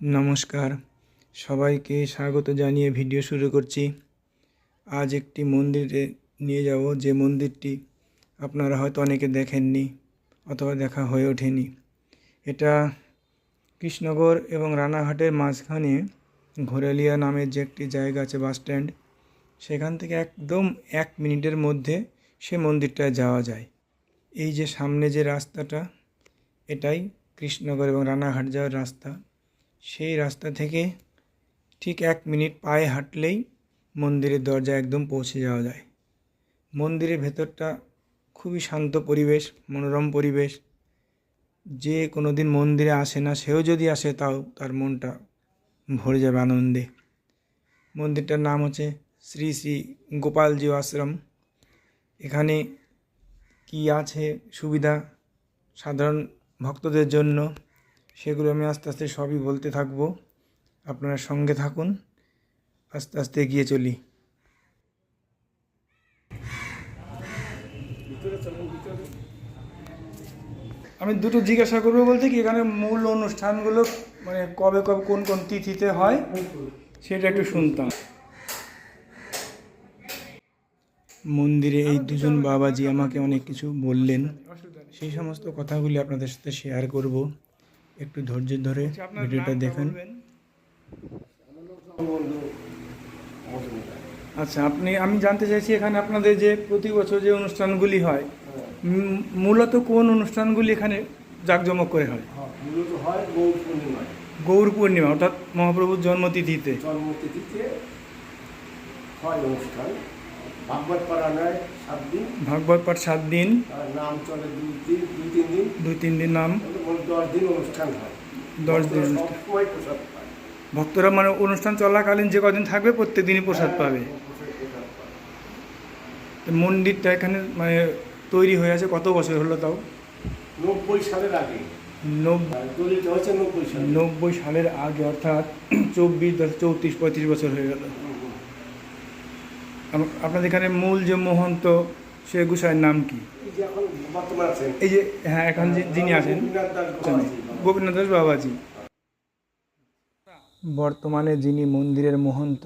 নমস্কার। সবাইকে স্বাগত জানিয়ে ভিডিও শুরু করছি। আজ একটি মন্দিরে নিয়ে যাব, যে মন্দিরটি আপনারা হয়তো অনেকে দেখেননি অথবা দেখা হয়ে ওঠেনি। এটা কৃষ্ণনগর এবং রানাঘাটের মাঝখানে ঘোরালিয়া নামের যে একটি জায়গা আছে বাস স্ট্যান্ড, সেখান থেকে একদম এক মিনিটের মধ্যে সে মন্দিরটায় যাওয়া যায়। এই যে সামনে যে রাস্তাটা, এটাই কৃষ্ণনগর এবং রানাঘাট যাওয়ার রাস্তা। সেই রাস্তা থেকে ঠিক এক মিনিট পায়ে হাঁটলেই মন্দিরের দরজা একদম পৌঁছে যাওয়া যায়। মন্দিরের ভেতরটা খুবই শান্ত পরিবেশ, মনোরম পরিবেশ। যে কোনো দিন মন্দিরে আসে না, সেও যদি আসে তাও তার মনটা ভরে যাবে আনন্দে। মন্দিরটার নাম হচ্ছে শ্রী শ্রী গোপালজি আশ্রম। এখানে কি আছে সুবিধা সাধারণ ভক্তদের জন্য? সেগুলো আমি আস্তে আস্তে সবই বলতে থাকব। আপনারা সঙ্গে থাকুন। আস্তে আস্তে এগিয়ে চলি। আমি দুটো জিজ্ঞাসা করব বলতে কি, এখানে মূল অনুষ্ঠানগুলো মানে কবে কবে কোন কোন তিথিতে হয়, সেটা একটু শুনতাম। মন্দিরে এই দুজন বাবাজি আমাকে অনেক কিছু বললেন। সেই সমস্ত কথাগুলি আপনাদের সাথে শেয়ার করব। একটু ধৈর্য ধরে ভিডিওটা দেখেন। আচ্ছা আপনি আমি জানতে চাইছি এখানে আপনাদের যে প্রতি বছর যে অনুষ্ঠানগুলি হয় মূলত কোন অনুষ্ঠানগুলি এখানে জাঁকজমক করে হয়? হ্যাঁ, মূলত হয় গৌর পূর্ণিমায় গৌর পূর্ণিমা অর্থাৎ মহাপ্রভুর জন্মতিথিতে। জন্মতিথিতে হয় অনুষ্ঠান। ভাগবত পাড়া নেয় সাত দিন। ভাগবত পাঠ সাত দিন। নাম চলে দুই তিন দিন। দুই তিন দিন নাম। দশ দিন অনুষ্ঠান হয়। দশ দিন ভক্তরা সবসময় প্রসাদ পায়। ভক্তরা মানে অনুষ্ঠান চলাকালীন যে কদিন থাকবে প্রত্যেক দিনই প্রসাদ পাবে। হ্যাঁ। তো মন্দিরটা এখানে মানে তৈরি হয়ে আছে কত বছর হলো তাও? নব্বই সালের আগে। নব্বই সালের আগে অর্থাৎ চব্বিশ দশ চৌত্রিশ পঁয়ত্রিশ বছর হয়ে গেল। আপনাদের এখানে মূল যে মহন্ত সে গুসাইয়ের নাম কি? এই যে এখন বর্তমান আছেন। এই যে হ্যাঁ এখন যে- যিনি আছেন গোপীনাথ দাস বাবাজি। বর্তমানে যিনি মন্দিরের মহন্ত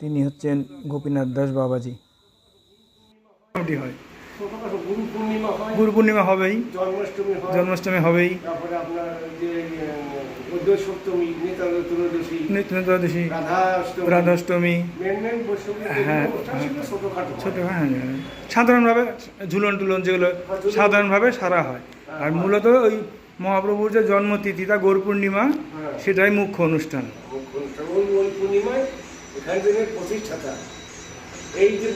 তিনি হচ্ছেন গোপীনাথ দাস বাবাজি। মোটামুটি হয়? গুরু পূর্ণিমা হয়। গুরু পূর্ণিমা হবেই জন্মাষ্টমী জন্মাষ্টমী হবেই তারপরে আপনার যে বৈদ্য সপ্তমী রাধাষ্টমী হ্যাঁ, ছোটখাটো ছোট হ্যাঁ হ্যাঁ। সাধারণভাবে ঝুলন টুলন যেগুলো সাধারণভাবে সারা হয়। আর মূলত ওই মহাপ্রভুর যে জন্মতিথি তা গৌর পূর্ণিমা হ্যাঁ। সেটাই মুখ্য অনুষ্ঠান। এই যে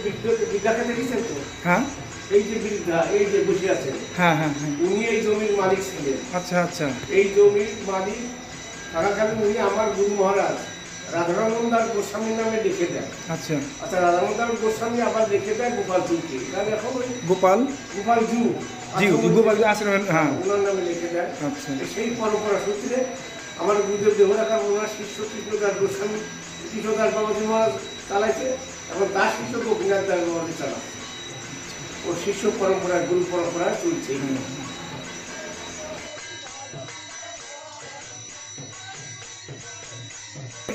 দেখেছেন তো? হ্যাঁ। এই যে বৃদ্ধা এই যে বসে আছেন। হ্যাঁ হ্যাঁ হ্যাঁ। উনি এই জমির মালিক ছিলেন। আচ্ছা আচ্ছা। এই জমির মালিক থাকাকালীন উনি আমার গুরু মহারাজ রাধারমন দাস গোস্বামীর নামে লিখে দেন। আচ্ছা। আচ্ছা রাধারমন দাস গোস্বামী আবার লিখে দেয় গোপাল চুলকে কারণ এখন ওই গোপাল? গোপাল জু। জি গোপাল আশ্রমের হ্যাঁ। ওনার নামে লিখে দেয় আচ্ছা। সেই পরম্পরা সূত্রে আমার গুরুদেব দেহরাকার ওনার শিষ্য কৃষ্ণদাস গোস্বামী কৃষ্ণদাস বাবাজি মহারাজ চালাইছে এবং তার শিষ্য গোপীনাথ দাস বাবাজি চালাচ্ছে। ও শিষ্য পরম্পরা গুরু পরম্পরা চলছে।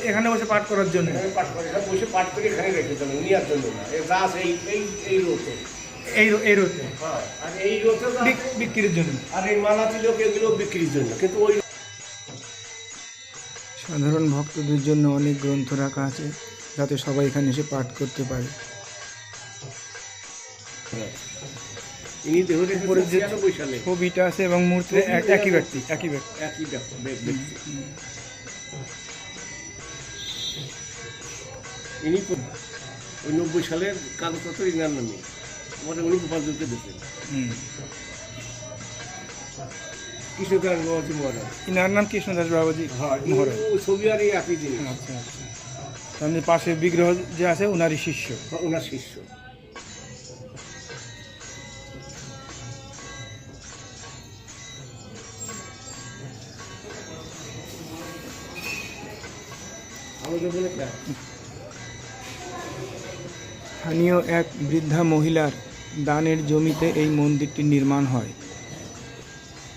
এখানে বসে পাঠ করার জন্য। পাঠ করে এখানে বসে পাঠ করে এখানে রেখে দেবেন উনি আর জন্য না। এই এই এই এই রোতে। এই এই রোতে। হয় আর এই রোতে বিক্রির জন্য। আর এই মালা তিলক এগুলো বিক্রির জন্য কিন্তু ওই সাধারণ ভক্তদের জন্য অনেক গ্রন্থ রাখা আছে যাতে সবাই এখানে এসে পাঠ করতে পারে। ইনি দেহ উপরে রেখেছেন যে- ছবিটা আছে এবং মূর্তি এক- একই ব্যক্তি একই ব্যক্তি। একই ব্যক্তি ইনি ওই নব্বই সালের কাগজপত্র ইনার নামে। আমাদের উনি দিতেন কৃষ্ণদাস বাবাজি মহারাজ। ইনার নাম কৃষ্ণদাস বাবাজি হ্যাঁ মহারাজ। ছবি আর এই একই জিনিস। আচ্ছা আচ্ছা। তাহলে পাশে বিগ্রহ যে আছে ওনারই শিষ্য। ওনার শিষ্য। আমাদের বলে স্থানীয় এক বৃদ্ধা মহিলার দানের জমিতে এই মন্দিরটি নির্মাণ হয়।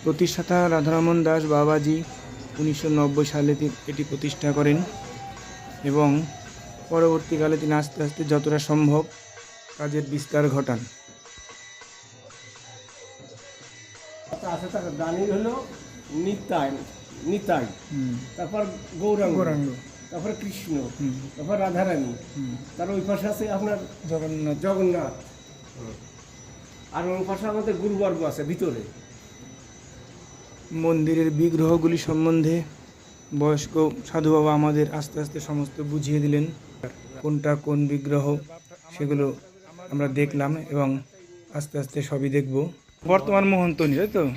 প্রতিষ্ঠাতা রাধারমন দাস বাবাজি উনিশশো নব্বই সালে এটি প্রতিষ্ঠা করেন এবং পরবর্তীকালে তিনি আস্তে আস্তে যতটা সম্ভব কাজের বিস্তার ঘটান। তার দানি হলো নিতাই নিতাই। তারপর গৌরাঙ্গ। গৌরাঙ্গ। তারপরে কৃষ্ণ তারপর রাধারানী তার ওই পাশে আছে আপনার জগন্নাথ। জগন্নাথ। আর ওই পাশে আমাদের গুরুবর্গ আছে ভিতরে। মন্দিরের বিগ্রহগুলি সম্বন্ধে বয়স্ক সাধু বাবা আমাদের আস্তে আস্তে সমস্ত বুঝিয়ে দিলেন। কোনটা কোন বিগ্রহ সেগুলো আমরা দেখলাম এবং আস্তে আস্তে সবই দেখব। বর্তমান মোহন্তনী তাই তো?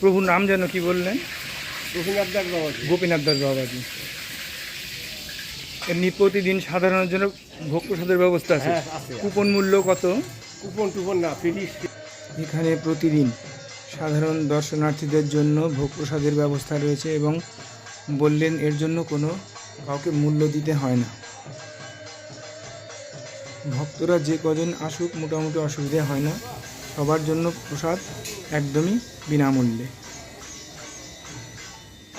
প্রভুর নাম যেন কি বললেন? রঘুনাথ দাস বাবাজি। গোপীনাথ দাস বাবাজি। এমনি প্রতিদিন সাধারণের জন্য ভোগ প্রসাদের ব্যবস্থা আছে। হ্যাঁ কুপন মূল্য কত? কুপন টুপন না ফিরিস এখানে প্রতিদিন সাধারণ দর্শনার্থীদের জন্য ভোগ প্রসাদের ব্যবস্থা রয়েছে এবং বললেন এর জন্য কোনো কাউকে মূল্য দিতে হয় না। ভক্তরা যে কজন আসুক মোটামুটি অসুবিধে হয় না। সবার জন্য প্রসাদ একদমই বিনামূল্যে।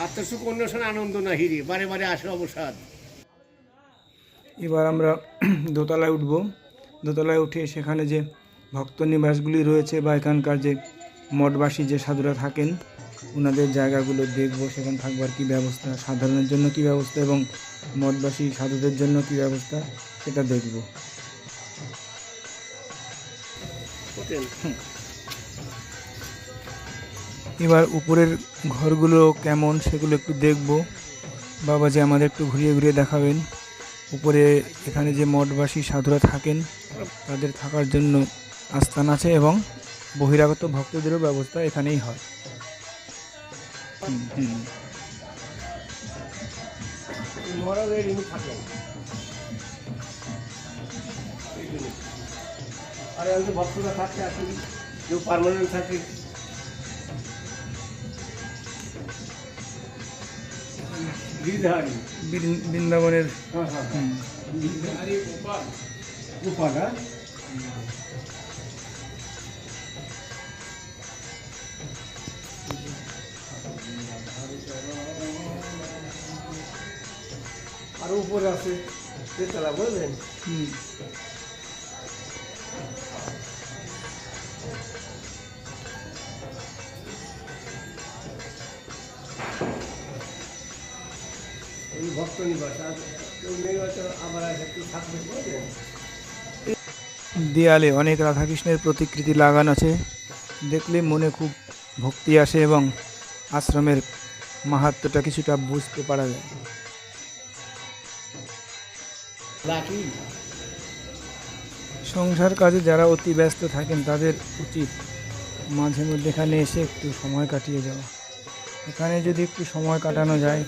আত্মসুখ অন্বেষণ আনন্দ না হিরে বারে বারে আসে অবসাদ। এবার আমরা দোতলায় উঠব। দোতলায় উঠে সেখানে যে ভক্ত নিবাসগুলি রয়েছে বা এখানকার যে মঠবাসী যে সাধুরা থাকেন ওনাদের জায়গাগুলো দেখব, সেখানে থাকবার কি ব্যবস্থা, সাধারণের জন্য কি ব্যবস্থা এবং মঠবাসী সাধুদের জন্য কি ব্যবস্থা, সেটা দেখব। এবার উপরের ঘরগুলো কেমন সেগুলো একটু দেখব। বাবা যে আমাদের একটু ঘুরিয়ে ঘুরিয়ে দেখাবেন। উপরে এখানে যে মঠবাসী, সাধুরা থাকেন, তাদের থাকার জন্য আস্থান আছে এবং বহিরাগত ভক্তদেরও ব্যবস্থা এখানেই হয়। আর ভক্তরা থাকতে আসলে কেউ পার্মানেন্ট থাকে বৃন্দাবনের হ্যাঁ হ্যাঁ হ্যাঁ? আর উপরে আছে তেতলা বুঝলেন? হুম। ভক্ত নিবাস আর কেউ নেই হয়তো আবার একটু থাকবে দেয়ালে অনেক রাধাকৃষ্ণের প্রতিকৃতি লাগানো আছে। দেখলে মনে খুব ভক্তি আসে এবং আশ্রমের মাহাত্ম্যটা কিছুটা বুঝতে পারা যায়। সংসার কাজে যারা অতি ব্যস্ত থাকেন তাদের উচিত মাঝে মধ্যে এখানে এসে একটু সময় কাটিয়ে যাওয়া। এখানে যদি একটু সময় কাটানো যায়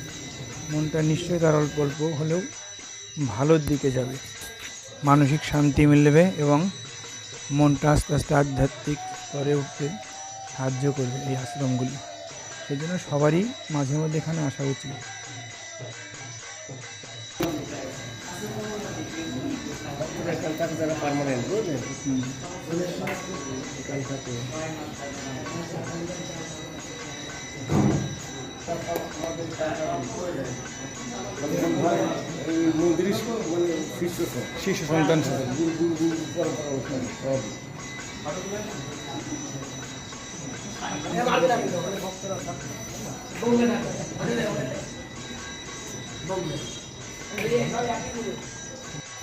মনটা নিশ্চয়ই তার অল্প অল্প হলেও ভালোর দিকে যাবে। মানসিক শান্তি মিলবে এবং মনটা আস্তে আস্তে আধ্যাত্মিক স্তরে উঠতে সাহায্য করবে এই আশ্রমগুলি। সেজন্য সবারই মাঝে মধ্যে এখানে আসা উচিত। যারা পার্মানেন্ট বুঝলেন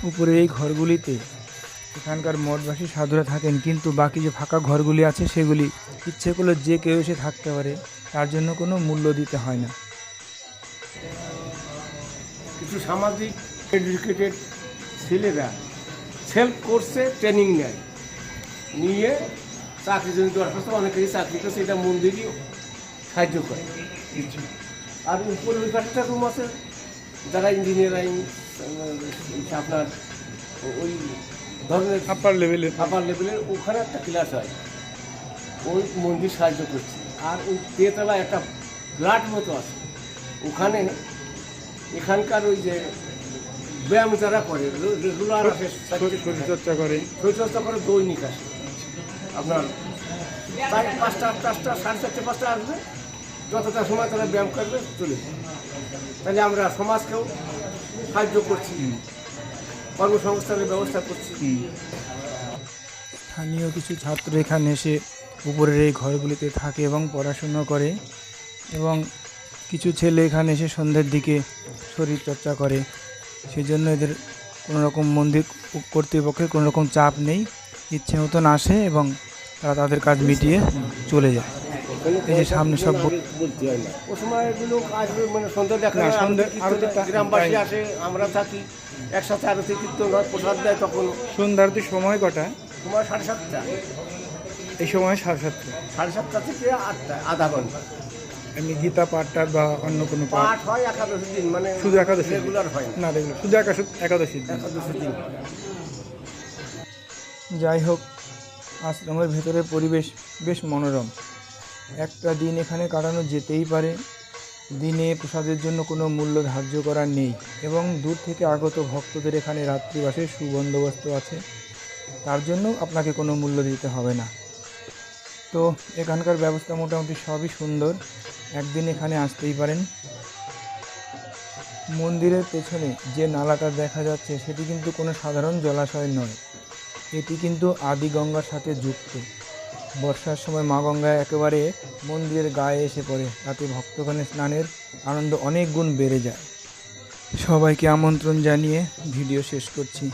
উপরে এই ঘরগুলিতে এখানকার মঠবাসী সাধুরা থাকেন, কিন্তু বাকি যে ফাঁকা ঘরগুলি আছে সেগুলি ইচ্ছে করলে যে কেউ এসে থাকতে পারে। তার জন্য কোনো মূল্য দিতে হয় না। কিছু সামাজিক এডুকেটেড ছেলেরা সেলফ কোর্সে ট্রেনিং নেয়। নিয়ে চাকরি জন্য দরখাস্ত অনেকেই চাকরি করছে এটা মন্দিরই সাহায্য করে। আর উপরে ওই রুম আছে যারা ইঞ্জিনিয়ারিং আপনার ওই ধরনের আপার লেভেলে আপার লেভেলের ওখানে একটা ক্লাস হয়। ওই মন্দির সাহায্য করছে। আর ওই তেতলা একটা ব্লাড মতো আছে। ওখানে এখানকার ওই যে ব্যায়াম যারা করে রেগুলার আসে চর্চা করে। শরীরচর্চা করে। দৈনিক আসে। আপনার চার পাঁচটা পাঁচটা সাড়ে চারটে পাঁচটা আসবে। যতটা সময় তারা ব্যায়াম করবে চলে তাহলে আমরা সমাজকেও সাহায্য করছি কর্মসংস্থানের ব্যবস্থা করছি। স্থানীয় কিছু ছাত্র এখানে এসে উপরের এই ঘরগুলিতে থাকে এবং পড়াশুনো করে এবং কিছু ছেলে এখানে এসে সন্ধ্যের দিকে শরীর চর্চা করে। সেই জন্য এদের কোনো রকম মন্দির কর্তৃপক্ষের কোনো রকম চাপ নেই। ইচ্ছে মতন আসে এবং তারা তাদের কাজ মিটিয়ে চলে যায়। এই যে সামনে সব মানে সন্ধ্যা গ্রামবাসী আসে আমরা থাকি একসাথে আরতি কীর্তন হয় প্রসাদ দেয় তখন। সন্ধ্যারতির সময় কটা? সময় সাড়ে সাতটা। এই সময় সাড়ে সাতটা। সাড়ে সাতটা থেকে আটটা আধা ঘণ্টা। এমনি গীতা পাঠটার বা অন্য কোনো পাঠ? পাঠ হয় একাদশী দিন মানে শুধু একাদশী রেগুলার হয় না। দেখল শুধু একাদশী একাদশীর দিন। একাদশী দিন। যাই হোক আশ্রমের ভেতরের পরিবেশ বেশ মনোরম। একটা দিন এখানে কাটানো যেতেই পারে। দিনে প্রসাদের জন্য কোনো মূল্য ধার্য করা নেই এবং দূর থেকে আগত ভক্তদের এখানে রাত্রিবাসের সুবন্দোবস্ত আছে। তার জন্য আপনাকে কোনো মূল্য দিতে হবে না। তো এখানকার ব্যবস্থা মোটামুটি সবই সুন্দর। একদিন এখানে আসতেই পারেন। মন্দিরের পেছনে যে নালাটা দেখা যাচ্ছে, সেটি কিন্তু কোনো সাধারণ জলাশয় নয়। এটি কিন্তু আদি গঙ্গার সাথে যুক্ত। বর্ষার সময় মা গঙ্গা একেবারে মন্দিরের গায়ে এসে পড়ে। তাতে ভক্তগণে স্নানের আনন্দ অনেক গুণ বেড়ে যায়। সবাইকে আমন্ত্রণ জানিয়ে ভিডিও শেষ করছি।